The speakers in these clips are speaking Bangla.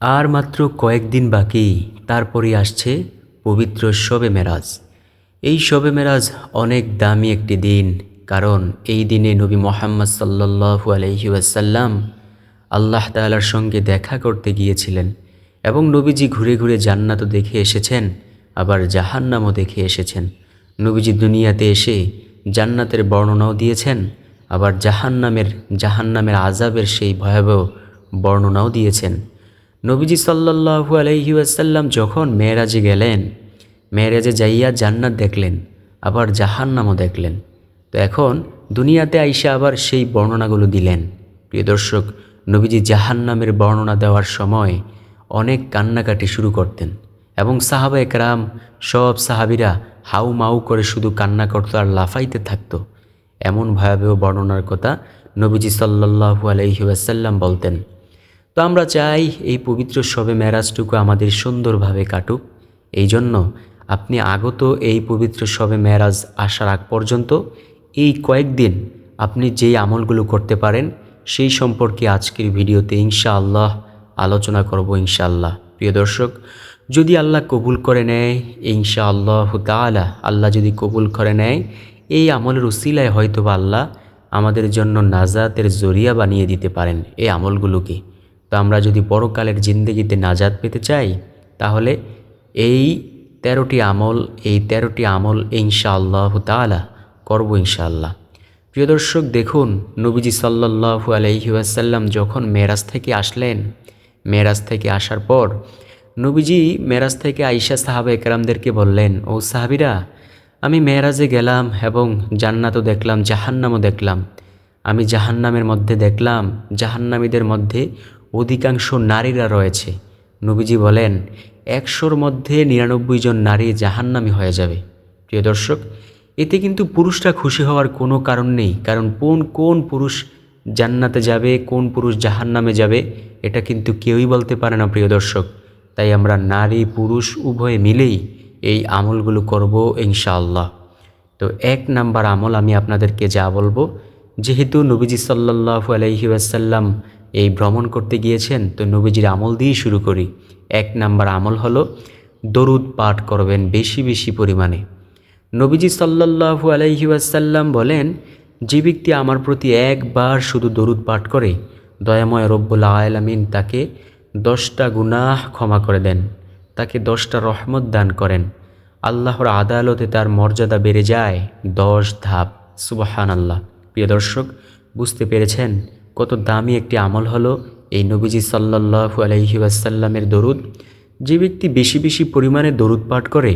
আর মাত্র কয়েকদিন বাকি, তারপরই আসছে পবিত্র শবে মেরাজ। এই শবে মেরাজ অনেক দামি একটি দিন, কারণ এই দিনে নবী মোহাম্মদ সাল্লাল্লাহু আলহি ওয়াসাল্লাম আল্লাহ তাআলার সঙ্গে দেখা করতে গিয়েছিলেন এবং নবীজি ঘুরে ঘুরে জান্নাতও দেখে এসেছেন, আবার জাহান্নামও দেখে এসেছেন। নবীজি দুনিয়াতে এসে জান্নাতের বর্ণনাও দিয়েছেন, আবার জাহান্নামের জাহান্নামের আজাবের সেই ভয়াবহ বর্ণনাও দিয়েছেন। নবীজি সাল্লাল্লাহু আলাইহি ওয়াসাল্লাম যখন মেয়েরাজে গেলেন, মেয়েরাজে যাইয়া জান্নাত দেখলেন, আবার জাহান্নামও দেখলেন। তো এখন দুনিয়াতে আইসা আবার সেই বর্ণনাগুলো দিলেন। প্রিয় দর্শক, নবীজি জাহান্নামের বর্ণনা দেওয়ার সময় অনেক কান্নাকাটি শুরু করতেন এবং সাহাবা একরাম সব সাহাবিরা হাউ মাউ করে শুধু কান্না করতো আর লাফাইতে থাকত। এমন ভয়াবহ বর্ণনার কথা নবীজি সাল্লাল্লাহু আলাইহি ওয়াসাল্লাম বলতেন। তো আমরা চাই এই পবিত্র শবে মেরাজটুকু আমাদের সুন্দরভাবে কাটুক। এই জন্য আপনি আগত এই পবিত্র শবে মেরাজ আসার আগ পর্যন্ত এই কয়েকদিন আপনি যেই আমলগুলো করতে পারেন, সেই সম্পর্কে আজকের ভিডিওতে ইনশাআল্লাহ আলোচনা করব ইনশাআল্লাহ। প্রিয় দর্শক, যদি আল্লাহ কবুল করে নেয়, ইনশাআল্লাহ তালা আল্লাহ যদি কবুল করে নেয়, এই আমলের উসিলায় হয়তো বা আল্লাহ আমাদের জন্য নাজাতের জরিয়া বানিয়ে দিতে পারেন এই আমলগুলোকে। তো আমরা যদি পরকালের জিন্দগিতে নাজাদ পেতে চাই, তাহলে এই তেরোটি আমল, এই তেরোটি আমল ইনশাআল্লাহ তালা করব ইনশাআল্লাহ। প্রিয় দর্শক, দেখুন, নবীজি সাল্লাহু আলহি আসাল্লাম যখন মেরাজ থেকে আসলেন, মেরাজ থেকে আসার পর নবীজি মেরাজ থেকে আইসা সাহাবা একরামদেরকে বললেন, ও সাহাবিরা, আমি মেরাজে গেলাম এবং জান্নাতও দেখলাম, জাহান্নামও দেখলাম। আমি জাহান্নামের মধ্যে দেখলাম, জাহান্নামীদের মধ্যে অধিকাংশ নারীরা রয়েছে। নবীজি বলেন, একশোর মধ্যে নিরানব্বই জন নারী জাহান্নামি হয়ে যাবে। প্রিয় দর্শক, এতে কিন্তু পুরুষরা খুশি হওয়ার কোনো কারণ নেই, কারণ কোন কোন পুরুষ জান্নাতে যাবে, কোন পুরুষ জাহান্নামে যাবে, এটা কিন্তু কেউই বলতে পারে না, প্রিয় দর্শক। তাই আমরা নারী, পুরুষ, উভয়ে মিলেই এই আমলগুলো করব ইনশাআল্লাহ। তো এক নাম্বার আমল আমি আপনাদেরকে যা বলব, যেহেতু নবীজি সাল্লাহু আলহি আসাল্লাম এই ভ্রমণ করতে গিয়েছেন, তো নবীজির আমল দিয়েই শুরু করি। এক নাম্বার আমল হলো, দরুদ পাঠ করবেন বেশি বেশি পরিমাণে। নবীজি সাল্লাহু আলহি আসাল্লাম বলেন, যে ব্যক্তি আমার প্রতি একবার শুধু দরুদ পাঠ করে, দয়াময় রব্বুল আলামিন তাকে দশটা গুনাহ ক্ষমা করে দেন, তাকে দশটা রহমত দান করেন। আল্লাহর আদালতে তার মর্যাদা বেড়ে যায় দশ ধাপ। সুবাহান আল্লাহ প্রিয় দর্শক, বুঝতে পেরেছেন? কত দামি একটি আমল হলো এই নবীজি সাল্লাহু আলহি আসাল্লামের দরুদ। যে ব্যক্তি বেশি বেশি পরিমাণে দরুদ পাঠ করে,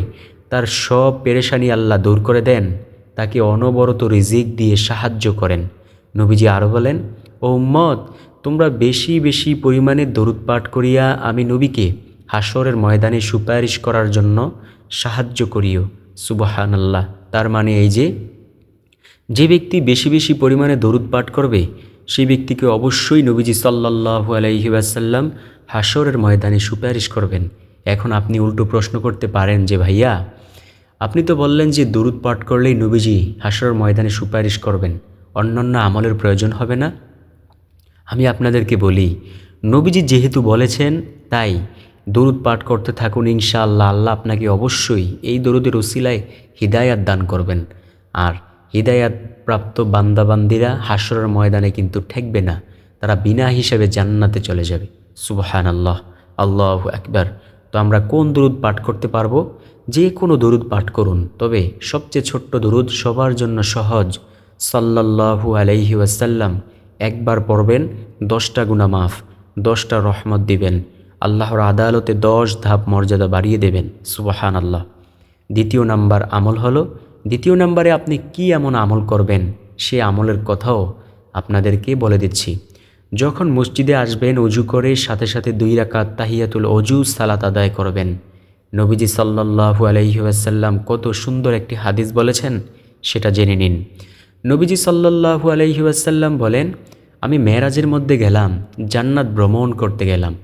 তার সব পেরেশানি আল্লাহ দূর করে দেন, তাকে অনবরত রিজিক দিয়ে সাহায্য করেন। নবীজি আরও বলেন, ও মত তোমরা বেশি বেশি পরিমাণে দরুদ পাঠ করিয়া আমি নবীকে হাসরের ময়দানে সুপারিশ করার জন্য সাহায্য করিও। সুবাহান আল্লাহ তার মানে এই যে যে ব্যক্তি বেশি বেশি পরিমাণে দরুদ পাঠ করবে সেই ব্যক্তিকে অবশ্যই নবীজি সাল্লাহু আলাইসাল্লাম হাসরের ময়দানে সুপারিশ করবেন। এখন আপনি উল্টো প্রশ্ন করতে পারেন যে, ভাইয়া, আপনি তো বললেন যে দরুদ পাঠ করলেই নবীজি হাসরের ময়দানে সুপারিশ করবেন। অন্যান্য আমলের প্রয়োজন হবে না? আমি আপনাদেরকে বলি, নবীজি যেহেতু বলেছেন, তাই দরুদ পাঠ করতে থাকুন ইনশাআল্লাহ, আল্লাহ আপনাকে অবশ্যই এই দরুদের ওসিলায় হৃদায়াত দান করবেন। আর হৃদায়াত প্রাপ্ত বান্দাবান্দিরা হাসরের ময়দানে কিন্তু ঠেকবে না। তারা বিনা হিসেবে জান্নাতে চলে যাবে। সুবাহান আল্লাহ আল্লাহ একবার তো আমরা কোন দরুদ পাঠ করতে পারব? যে কোনো দরুদ পাঠ করুন। তবে সবচেয়ে ছোট্ট দরুদ সবার জন্য সহজ। সাল্লাল্লাহু আলাইহি ওয়াসাল্লাম একবার পড়বেন, দশটা গুণা মাফ, দশটা রহমত দিবেন। আল্লাহর আদালতে দশ ধাপ মর্যাদা বাড়িয়ে দেবেন। সুবাহান আল্লাহ দ্বিতীয় নাম্বার আমল হলো দ্বিতীয় নম্বরে আপনি কি এমন আমল করবেন? সে আমলের কথাও আপনাদেরকে বলে দিচ্ছি। যখন মসজিদে আসবেন অজু করে সাথে সাথে দুই রাকাত তাহিয়াতুল অজু সালাত আদায় করবেন। নবীজি সাল্লাহু আলহিহাসাল্লাম কত সুন্দর একটি হাদিস বলেছেন, সেটা জেনে নিন। নবীজি সাল্লাহু আলহিহাসাল্লাম বলেন, আমি মেয়েরাজের মধ্যে গেলাম, জান্নাত ভ্রমণ করতে গেলাম।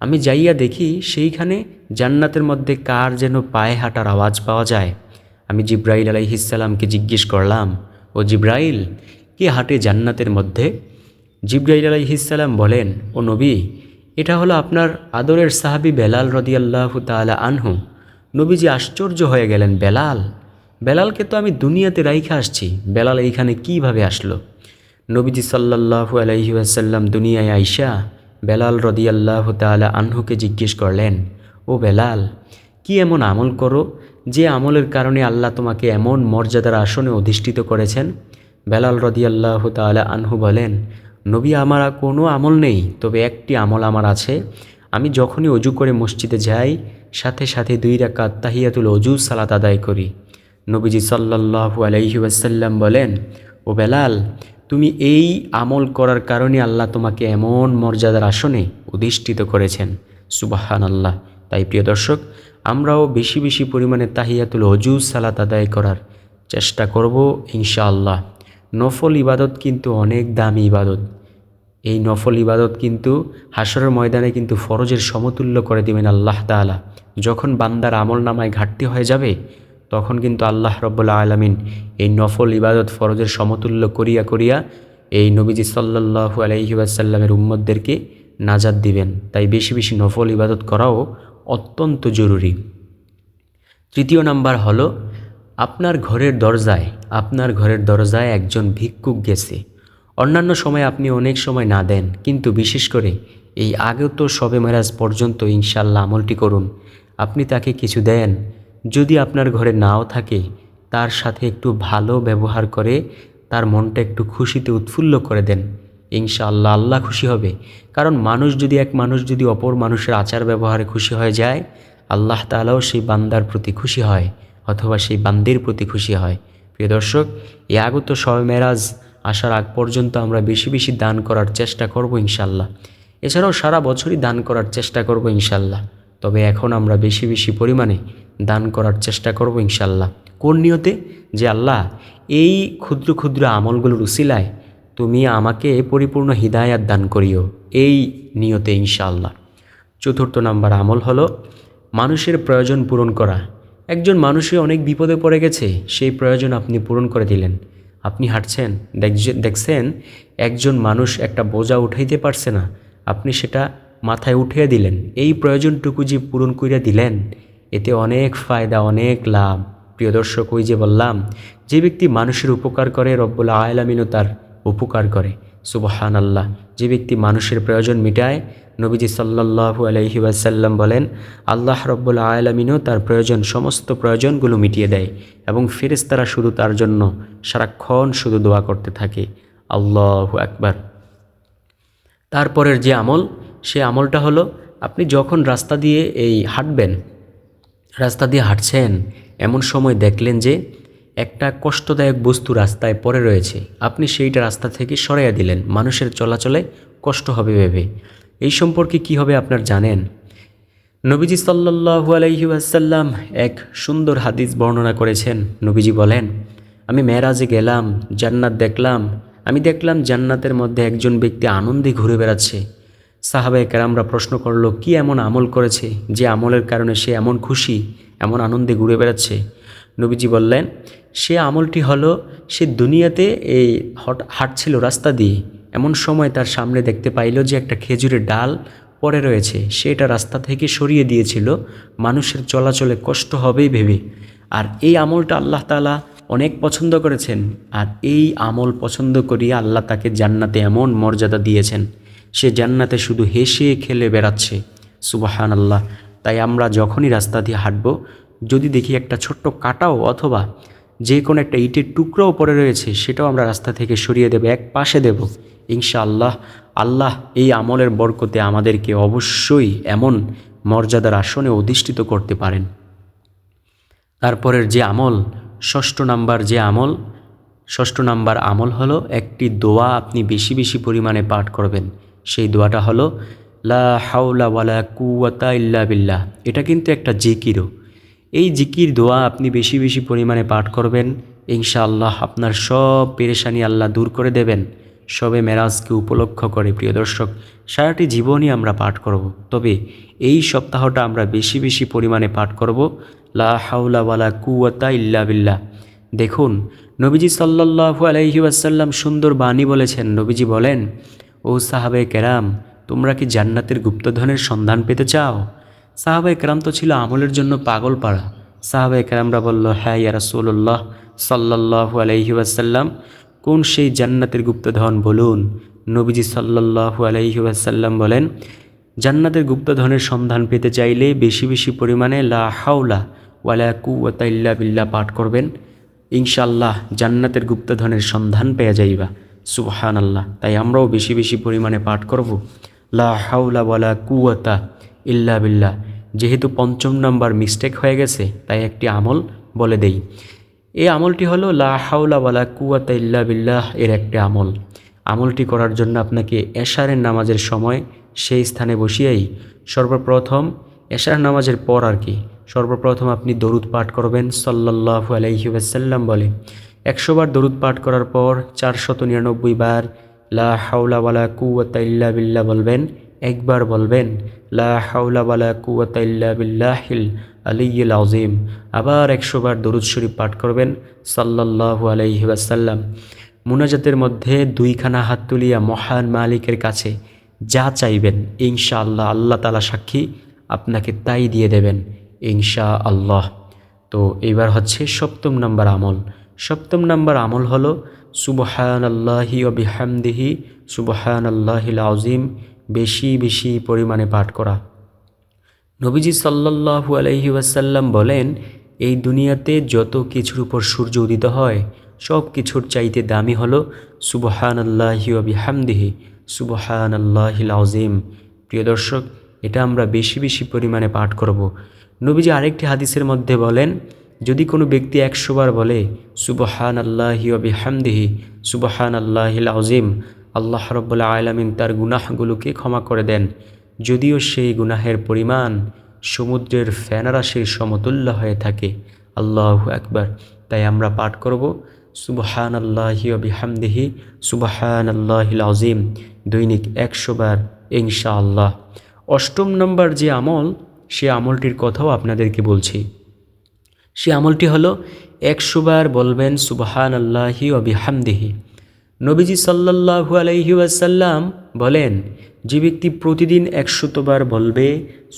আমি যাইয়া দেখি সেইখানে জান্নাতের মধ্যে কার যেন পায়ে হাঁটার আওয়াজ পাওয়া যায়। আমি জিব্রাইল আলাইহিসাল্লামকে জিজ্ঞেস করলাম, ও জিব্রাইল, কে হাঁটে জান্নাতের মধ্যে? জিব্রাইল আলাইহিসাল্লাম বলেন, ও নবী, এটা হলো আপনার আদরের সাহাবি বেলাল রদিয়াল্লাহ তালা আনহু। নবীজি আশ্চর্য হয়ে গেলেন, বেলাল? বেলালকে তো আমি দুনিয়াতে রাইখা আসছি, বেলাল এইখানে কীভাবে আসলো? নবীজি সাল্লাহু আলাইহি আসাল্লাম দুনিয়ায় আইসা বেলাল রদিয়াল্লাহ তালা আনহুকে জিজ্ঞেস করলেন, ও বেলাল, কি এমন আমল করো যে আমলের কারণে আল্লাহ তোমাকে এমন মর্যাদার আসনে অধিষ্ঠিত করেছেন। বেলাল রদিয়াল্লাহ তালা আনহু বলেন, নবী আমার কোনো আমল নেই, তবে একটি আমল আমার আছে। আমি যখনই অজু করে মসজিদে যাই, সাথে সাথে দুই রাকাত তাহিয়াতুল অজু সালাত আদায় করি। নবীজি সাল্লাহু আলাইহি বলেন, ও বেলাল, তুমি এই আমল করার কারণে আল্লাহ তোমাকে এমন মর্যাদার আসনে অধিষ্ঠিত করেছেন। সুবাহান আল্লাহ তাই প্রিয় দর্শক আমরাও বেশি বেশি পরিমাণে তাহিয়াতুল অজু সালাত আদায় করার চেষ্টা করব, ইনশাআল্লাহ। নফল ইবাদত কিন্তু অনেক দামি ইবাদত। এই নফল ইবাদত কিন্তু হাসরের ময়দানে কিন্তু ফরজের সমতুল্য করে দিবেন আল্লাহ তাআলা। যখন বান্দার আমল নামায় ঘাটতি হয়ে যাবে, তখন কিন্তু আল্লাহ রব্বুল্লা আলমিন এই নফল ইবাদত ফরজের সমতুল্য করিয়া করিয়া এই নবীজি সাল্লাহু আলহি আসাল্লামের উম্মদদেরকে নাজাদ দিবেন। তাই বেশি বেশি নফল ইবাদত করাও অত্যন্ত জরুরি। তৃতীয় নাম্বার হলো, আপনার ঘরের দরজায়, আপনার ঘরের দরজায় একজন ভিক্ষুক গেছে। অন্যান্য সময় আপনি অনেক সময় না দেন, কিন্তু বিশেষ করে এই আগত শবে মেরাজ পর্যন্ত ইনশাল্লাহ আমলটি করুন। আপনি তাকে কিছু দেন। যদি আপনার ঘরে নাও থাকে, তার সাথে একটু ভালো ব্যবহার করে তার মনটা একটু খুশিতে উৎফুল্ল করে দেন। ইনশাআল্লাহ আল্লাহ খুশি হবে। কারণ মানুষ যদি এক মানুষ যদি অপর মানুষের আচার ব্যবহারে খুশি হয়ে যায়, আল্লাহ তালাও সেই বান্দার প্রতি খুশি হয় অথবা সেই বান্দির প্রতি খুশি হয়। প্রিয় দর্শক এ আগত শবে মেরাজ আসার আগ পর্যন্ত আমরা বেশি বেশি দান করার চেষ্টা করব ইনশাল্লাহ এছাড়াও সারা বছরই দান করার চেষ্টা করব ইনশাল্লাহ তবে এখন আমরা বেশি বেশি পরিমাণে দান করার চেষ্টা করব ইনশাল্লাহ কোন নিয়তে? যে আল্লাহ এই ক্ষুদ্র ক্ষুদ্র আমলগুলোর উসিলায় তুমি আমাকে পরিপূর্ণ হৃদায়াত দান করিও। এই নিয়তে ইনশাআল্লাহ। চতুর্থ নাম্বার আমল হলো মানুষের প্রয়োজন পূরণ করা। একজন মানুষে অনেক বিপদে পড়ে গেছে, সেই প্রয়োজন আপনি পূরণ করে দিলেন। আপনি হাঁটছেন দেখছেন, একজন মানুষ একটা বোঝা উঠাইতে পারছে না। আপনি সেটা মাথায় উঠিয়ে দিলেন। এই প্রয়োজনটুকু যে পূরণ করিয়া দিলেন, এতে অনেক ফায়দা, অনেক লাভ। প্রিয় দর্শক, ওই যে বললাম, যে ব্যক্তি মানুষের উপকার করে রব্বুল আয়লামিনও তার উপকার করে। সুবহান আল্লাহ যে ব্যক্তি মানুষের প্রয়োজন মিটায়, নবীজি সাল্লাহু আলহি ওয়াসাল্লাম বলেন, আল্লাহ রব্বুল আয়ালামিনও তার প্রয়োজন, সমস্ত প্রয়োজনগুলো মিটিয়ে দেয় এবং ফেরেস্তারা শুধু তার জন্য সারাক্ষণ শুধু দোয়া করতে থাকে। আল্লাহ একবার তারপরের যে আমল, সে আমলটা হলো, আপনি যখন রাস্তা দিয়ে এই হাঁটবেন, রাস্তা দিয়ে হাঁটছেন, এমন সময় দেখলেন যে একটা কষ্টদায়ক বস্তু রাস্তায় পড়ে রয়েছে। আপনি সেইটা রাস্তা থেকে সরাইয়া দিলেন। মানুষের চলাচলে কষ্ট হবে ভেবে। এই সম্পর্কে কি হবে আপনার জানেন? নবীজি সাল্লাহু আলাইহি আসাল্লাম এক সুন্দর হাদিস বর্ণনা করেছেন। নবীজি বলেন, আমি মেয়েরাজে গেলাম, জান্নাত দেখলাম। আমি দেখলাম জান্নাতের মধ্যে একজন ব্যক্তি আনন্দে ঘুরে বেড়াচ্ছে। সাহাবায় কেরামরা প্রশ্ন করল, কি এমন আমল করেছে যে আমলের কারণে সে এমন খুশি, এমন আনন্দে ঘুরে বেড়াচ্ছে? নবীজি বললেন, সে আমলটি হলো, সে দুনিয়াতে এই হাঁটছিল রাস্তা দিয়ে। এমন সময় তার সামনে দেখতে পাইল যে একটা খেজুরের ডাল পড়ে রয়েছে। সে এটা রাস্তা থেকে সরিয়ে দিয়েছিল। মানুষের চলাচলে কষ্ট হবেই ভেবে। আর এই আমলটা আল্লাহ তালা অনেক পছন্দ করেছেন। আর এই আমল পছন্দ করিয়া আল্লাহ তাকে জান্নাতে এমন মর্যাদা দিয়েছেন। সে জান্নাতে শুধু হেসে খেলে বেড়াচ্ছে। সুবাহান আল্লাহ তাই আমরা যখনই রাস্তা দিয়ে হাঁটব যদি দেখি একটা ছোট্ট কাটাও অথবা যে কোনো একটা ইটের টুকরোও পড়ে রয়েছে, সেটাও আমরা রাস্তা থেকে সরিয়ে দেব, এক পাশে দেব। ইনশাআল্লাহ, আল্লাহ এই আমলের বরকতে আমাদেরকে অবশ্যই এমন মর্যাদার আসনে অধিষ্ঠিত করতে পারেন। তারপরের যে আমল, ষষ্ঠ নাম্বার যে আমল, ষষ্ঠ নাম্বার আমল হলো একটি দোয়া আপনি বেশি বেশি পরিমাণে পাঠ করবেন। সেই দোয়াটা হলো, লা হাওলা ওয়ালা কুয়াতা ইল্লা বিল্লাহ। এটা কিন্তু একটা জিকিরও। এই জিকির, দোয়া আপনি বেশি বেশি পরিমাণে পাঠ করবেন। ইনশাআল্লাহ আপনার সব পেরেশানি আল্লাহ দূর করে দেবেন। সবে মেরাজকে উপলক্ষ করে, প্রিয় দর্শক, সারাটি জীবনই আমরা পাঠ করব। তবে এই সপ্তাহটা আমরা বেশি বেশি পরিমাণে পাঠ করব। লা হাউলা ওয়ালা কুয়াতা ইল্লা বিল্লাহ। দেখুন, নবীজি সাল্লাহু আলহি আসাল্লাম সুন্দর বাণী বলেছেন। নবীজি বলেন, ও সাহাবে কেরাম, তোমরা কি জান্নাতের গুপ্তধনের সন্ধান পেতে চাও? সাহাবাই কেরাম তো ছিল আমলের জন্য পাগল পাড়া। সাহাবাই কেরামরা বলল হ্যাঁ ইয়া রাসূলুল্লাহ সাল্লাল্লাহু আলাইহি ওয়াসাল্লাম, কোন সেই জান্নাতের গুপ্তধন বলুন? নবীজি সাল্লাল্লাহু আলাইহি ওয়াসাল্লাম বলেন, জান্নাতের গুপ্তধনের সন্ধান পেতে চাইলে বেশি বেশি পরিমাণে লা হাওলা ওয়ালা কুওয়াতা ইল্লা বিল্লাহ পাঠ করবেন। ইনশাল্লাহ জান্নাতের গুপ্তধনের সন্ধান পেয়ে যাইবা। সুবহান আল্লাহ তাই আমরাও বেশি বেশি পরিমাণে পাঠ করব। লা হাওলা ওয়ালা কুওয়াতা ইল্লা বিল্লাহ। যেহেতু পঞ্চম নাম্বার মিস্টেক হয়ে গেছে, তাই একটি আমল বলে দেই। এই আমলটি হলো লা হাওলা ওয়ালা কুওয়াতা ইল্লা বিল্লাহ এর একটি আমল। আমলটি করার জন্য আপনাকে এশারের নামাজের সময় সেই স্থানে বসিয়েই সর্বপ্রথম এশার নামাজের পর আর কি, সর্বপ্রথম আপনি দরুদ পাঠ করবেন সাল্লাল্লাহু আলাইহি ওয়াসাল্লাম বলে। একশো বার দরুদ পাঠ করার পর চারশত নিরানব্বই বার লা হাওলা ওয়ালা কুওয়াতা ইল্লা বিল্লাহ বলবেন একবার বলবেন, লা আযীম। আবার একশো বার দরুদ শরীফ পাঠ করবেন, সাল্লাল্লাহু আলাইহি ওয়াসাল্লাম। মুনাজাতের মধ্যে দুইখানা হাত তুলিয়া মহান মালিকের কাছে যা চাইবেন ইনশা আল্লাহ আল্লাহ তালা সাক্ষী আপনাকে তাই দিয়ে দেবেন ইনশা আল্লাহ তো এবার হচ্ছে সপ্তম নাম্বার আমল। সপ্তম নাম্বার আমল হলো সুবহান আল্লাহি ও বিহামদিহি আল্লাহিল আজিম বেশি বেশি পরিমাণে পাঠ করা। নবীজি সাল্লাল্লাহু আলাইহি ওয়াসাল্লাম বলেন, এই দুনিয়াতে যত কিছুর উপর সূর্য উদিত হয়, সব কিছুর চাইতে দামি হলো সুবহান আল্লাহি ও বিহামদিহি সুবহান আল্লাহিল আজিম প্রিয় দর্শক, এটা আমরা বেশি বেশি পরিমাণে পাঠ করব। নবীজি আরেকটি হাদিসের মধ্যে বলেন, যদি কোনো ব্যক্তি একশোবার বলে সুবহান আল্লাহি ও বিহামদিহি সুবহান আল্লাহিল আজিম আল্লাহ রব্বুল্লা আলমিন তার গুনাহগুলোকে ক্ষমা করে দেন। যদিও সেই গুনাহের পরিমাণ সমুদ্রের ফ্যানারাশির সমতুল্য হয়ে থাকে। আল্লাহ একবার তাই আমরা পাঠ করব সুবহান আল্লাহি বিহামদিহি সুবহান আল্লাহিল আজিম দৈনিক একশো বার ইনশা আল্লাহ অষ্টম নম্বর যে আমল, সে আমলটির কথাও আপনাদেরকে বলছি। সে আমলটি হলো একশো বার বলবেন সুবহান আল্লাহি বিহামদিহি। নবীজি সাল্লাহু আলাইহি ওয়াসাল্লাম বলেন, যে ব্যক্তি প্রতিদিন একশতবার বলবে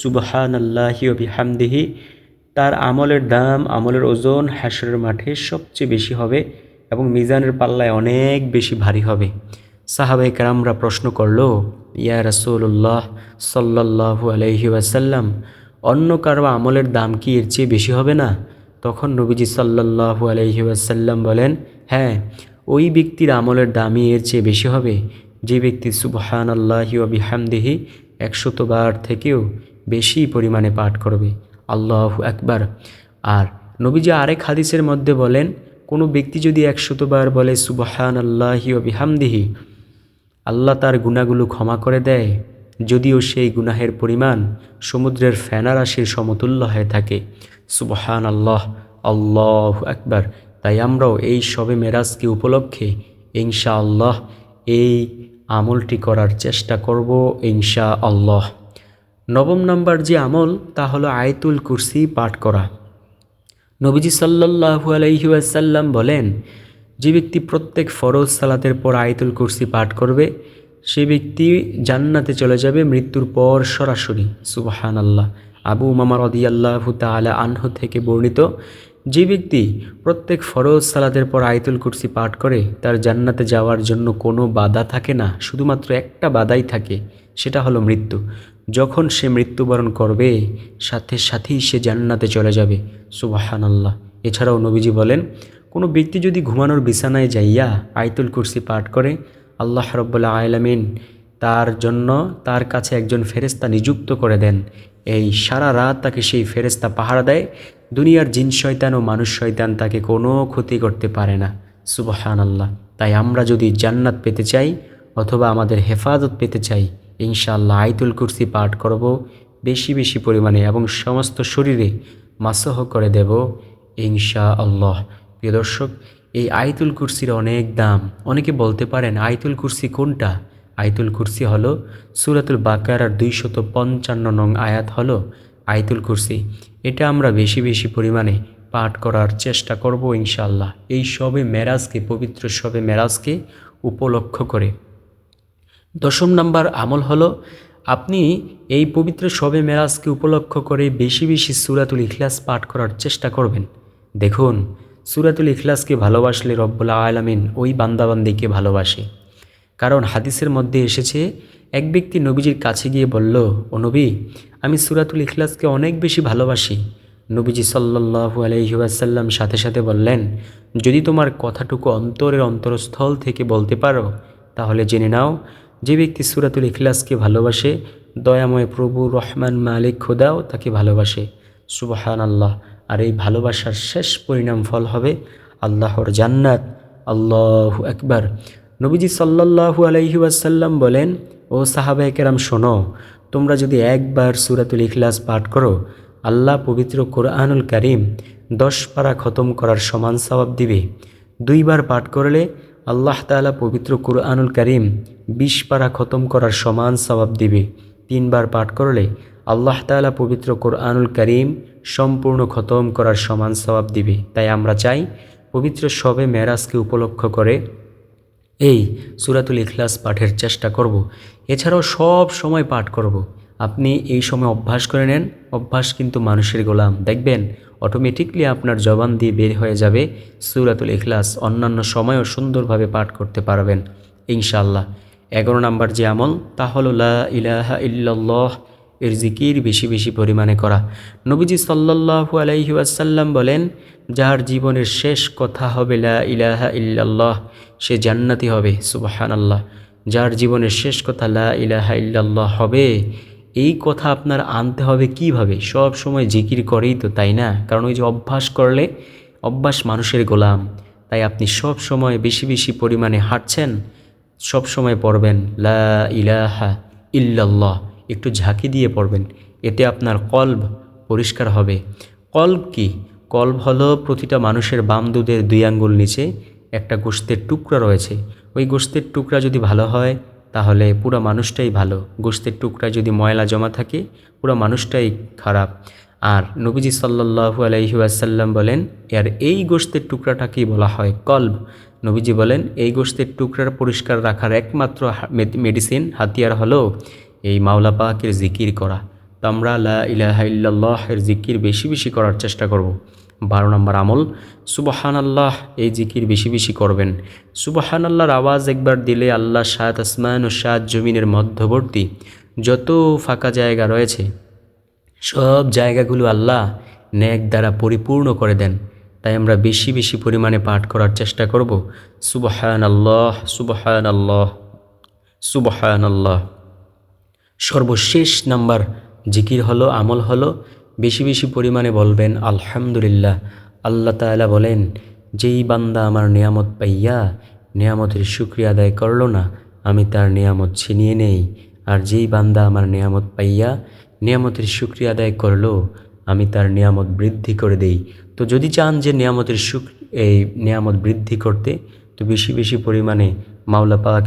সুবহান আল্লাহি বিহামদিহি, তার আমলের দাম, আমলের ওজন হাসরের মাঠে সবচেয়ে বেশি হবে এবং মিজানের পাল্লায় অনেক বেশি ভারী হবে। সাহাবাই কারামরা প্রশ্ন করল, ইয়া রাসুল্লাহ সাল্লাহু আলহি ওয়াসাল্লাম, অন্য কারও আমলের দাম কি এর চেয়ে বেশি হবে না? তখন নবীজি সাল্লাহু আলহি ওয়াসাল্লাম বলেন হ্যাঁ ওই ব্যক্তির আমলের দামই এর চেয়ে বেশি হবে। যে ব্যক্তি সুবহান আল্লাহি বিহামদিহি একশতবার থেকেও বেশি পরিমাণে পাঠ করবে। আল্লাহ একবার আর নবীজি আরেক হাদিসের মধ্যে বলেন, কোনো ব্যক্তি যদি একশতবার বলে সুবহান আল্লাহি বিহামদিহি, আল্লাহ তার গুণাগুলো ক্ষমা করে দেয় যদিও সেই গুনাহের পরিমাণ সমুদ্রের ফ্যানারাশির সমতুল্য হয়ে থাকে। সুবহান আল্লাহ আল্লাহ একবার তাই আমরাও এই সবে মেরাজকে উপলক্ষে ইনশা আল্লাহ এই আমলটি করার চেষ্টা করব ইনশা আল্লাহ নবম নম্বর যে আমল, তা হলো আয়তুল কুরসি পাঠ করা। নবীজি সাল্লাহু আলাইহি আসাল্লাম বলেন, যে ব্যক্তি প্রত্যেক ফরজ সালাতের পর আয়তুল কুরসি পাঠ করবে সে ব্যক্তি জান্নাতে চলে যাবে, মৃত্যুর পর সরাসরি। সুবাহান আল্লাহ আবু মামার অদিয়াল্লাহু তালা আনহ থেকে বর্ণিত, যে ব্যক্তি প্রত্যেক ফরজ সালাতের পর আয়তুল কুরসি পাঠ করে, তার জান্নাতে যাওয়ার জন্য কোনো বাধা থাকে না, শুধুমাত্র একটা বাধাই থাকে, সেটা হলো মৃত্যু। যখন সে মৃত্যুবরণ করবে, সাথে সাথেই সে জান্নাতে চলে যাবে। সুবাহান আল্লাহ এছাড়াও নবীজি বলেন, কোনো ব্যক্তি যদি ঘুমানোর বিছানায় যাইয়া আয়তুল কুরসি পাঠ করে আল্লাহ রব্বুল্লা আলমিন তার জন্য তার কাছে একজন ফেরেস্তা নিযুক্ত করে দেন। এই সারা রাত তাকে সেই ফেরেস্তা পাহারা দেয়। দুনিয়ার জিন শয়তান ও মানুষ শয়তান তাকে কোনো ক্ষতি করতে পারে না। সুবহান আল্লাহ তাই আমরা যদি জান্নাত পেতে চাই অথবা আমাদের হেফাজত পেতে চাই, ইনশাআল্লাহ আয়তুল কুরসি পাঠ করব, বেশি বেশি পরিমাণে এবং সমস্ত শরীরে মাসহ করে দেব ইনশা আল্লাহ প্রিয় দর্শক এই আয়তুল কুরসির অনেক দাম। অনেকে বলতে পারেন, আয়তুল কুরসি কোনটা? আয়তুল কুরসি হলো সুরাতুল বাকারার দুইশত পঞ্চান্ন নং আয়াত হলো আয়তুল কুরসি। এটা আমরা বেশি বেশি পরিমাণে পাঠ করার চেষ্টা করব ইনশাল্লাহ এই সবে মেরাজকে, পবিত্র সবে মেরাজকে উপলক্ষ করে। দশম নাম্বার আমল হলো, আপনি এই পবিত্র শবে মেরাজকে উপলক্ষ করে বেশি বেশি সুরাতুল ইখলাস পাঠ করার চেষ্টা করবেন। দেখুন সুরাতুল ইখলাসকে ভালোবাসলে রব্বুল আলামিন ওই বান্দাবান্দিকে ভালোবাসে। কারণ হাদিসের মধ্যে এসেছে, এক ব্যক্তি নবীজির কাছে গিয়ে বলল, ও নবী, আমি সুরাতুল ইখলাসকে অনেক বেশি ভালোবাসি। নবীজি সাল্লাহু আলহিউসাল্লাম সাথে সাথে বললেন, যদি তোমার কথাটুকু অন্তরের অন্তরস্থল থেকে বলতে পারো, তাহলে জেনে নাও, যে ব্যক্তি সুরাতুল ইখলাসকে ভালোবাসে, দয়াময় প্রভু রহমান মালিক খোদাও তাকে ভালোবাসে। সুবাহান আল্লাহ আর এই ভালোবাসার শেষ পরিণাম ফল হবে আল্লাহর জান্নাত। আল্লাহ একবার নবীজি সাল্লাহু আলাইহি ওয়াসাল্লাম বলেন, ও সাহাবা কেরাম, শোনো, তোমরা যদি একবার সুরাতুল ইখলাস পাঠ করো, আল্লাহ পবিত্র কোরআনুল করিম দশ পারা খতম করার সমান সবাব দিবে। দুইবার পাঠ করলে আল্লাহ তাআলা পবিত্র কোরআনুল করিম বিশ পারা খতম করার সমান সবাব দিবে। তিনবার পাঠ করলে আল্লাহ তাআলা পবিত্র কোরআনুল কারিম সম্পূর্ণ খতম করার সমান স্বভাব দিবে। তাই আমরা চাই পবিত্র সবে মেরাজকে উপলক্ষ করে এই সুরাতুল ইখলাস পাঠের চেষ্টা করব। এছাড়াও সব সময় পাঠ করব। আপনি এই সময় অভ্যাস করে নেন। অভ্যাস কিন্তু মানুষের গোলাম। দেখবেন অটোমেটিকলি আপনার জবান দিয়ে বের হয়ে যাবে সুরাতুল ইখলাস। অন্যান্য সময়ও সুন্দরভাবে পাঠ করতে পারবেন ইনশাল্লাহ এগারো নাম্বার যে আমল, তা হলো লা ইলাহা ইল্লাল্লাহ। এর জিকির বেশি বেশি পরিমাণে করা। নবীজি সাল্লাল্লাহু আলাইহি ওয়াসাল্লাম বলেন, যার জীবনের শেষ কথা হবে লা ইলাহা ইল্লাল্লাহ, সে জান্নাতি হবে সুবাহান আল্লাহ যার জীবনের শেষ কথা লা ইলাহা ইল্লাল্লাহ হবে, এই কথা আপনার আনতে হবে কীভাবে? সব সময় জিকির করেই তো, তাই না? কারণ ওই যে অভ্যাস করলে, অভ্যাস মানুষের গোলাম। তাই আপনি সব সময় বেশি বেশি পরিমাণে হাঁটছেন, সব সময় পড়বেন, লা ইলাহা ইল্লাল্লাহ। একটু ঝাঁকি দিয়ে পড়বেন। এতে আপনার কল্ব পরিষ্কার হবে। কল্ব কি? কল্ব হলো প্রতিটা মানুষের বাম দুধের দুই আঙ্গুল নিচে একটা গোস্তের টুকরা রয়েছে। ওই গোস্তের টুকরা যদি ভালো হয়, তাহলে পুরো মানুষটাই ভালো। গোস্তের টুকরা যদি ময়লা জমা থাকে, পুরো মানুষটাই খারাপ। আর নবীজি সাল্লাহু আলাইহি আসাল্লাম বলেন, এর এই গোস্তের টুকরাটাকেই বলা হয় কল্ব নবীজি বলেন, এই গোস্তের টুকরার পরিষ্কার রাখার একমাত্র মেডিসিন হাতিয়ার হলো এই মাওলা পাকের জিকির করা। তো আমরা লা ইলাহা জিকির বেশি বেশি করার চেষ্টা করব। বারো নম্বর আমল সুবাহান আল্লাহ এই জিকির বেশি বেশি করবেন। সুবাহান আল্লাহর আওয়াজ একবার দিলে আল্লাহ সাত আসমান ও সাত জমিনের মধ্যবর্তী যত ফাঁকা জায়গা রয়েছে, সব জায়গাগুলো আল্লাহ ন্যাক দ্বারা পরিপূর্ণ করে দেন। তাই আমরা বেশি বেশি পরিমাণে পাঠ করার চেষ্টা করব। সুবহান আল্লাহ সুবহান আল্লাহ সুবহান আল্লাহ সর্বশেষ নাম্বার, জিকির হলো, আমল হলো, বেশি বেশি পরিমাণে বলবেন, আলহামদুলিল্লাহ। আল্লাহ তাআলা বলেন, যেই বান্দা আমার নিয়ামত পাইয়া নিয়ামতের শুক্রিয়া আদায় করল না, আমি তার নিয়ামত ছিনিয়ে নেই। আর যেই বান্দা আমার নিয়ামত পাইয়া নিয়ামতের শুক্রিয়া আদায় করল, আমি তার নিয়ামত বৃদ্ধি করে দেই। তো যদি চান যে নিয়ামতের সুখ এই নিয়ামত বৃদ্ধি করতে, তো বেশি বেশি পরিমাণে মাওলা পাক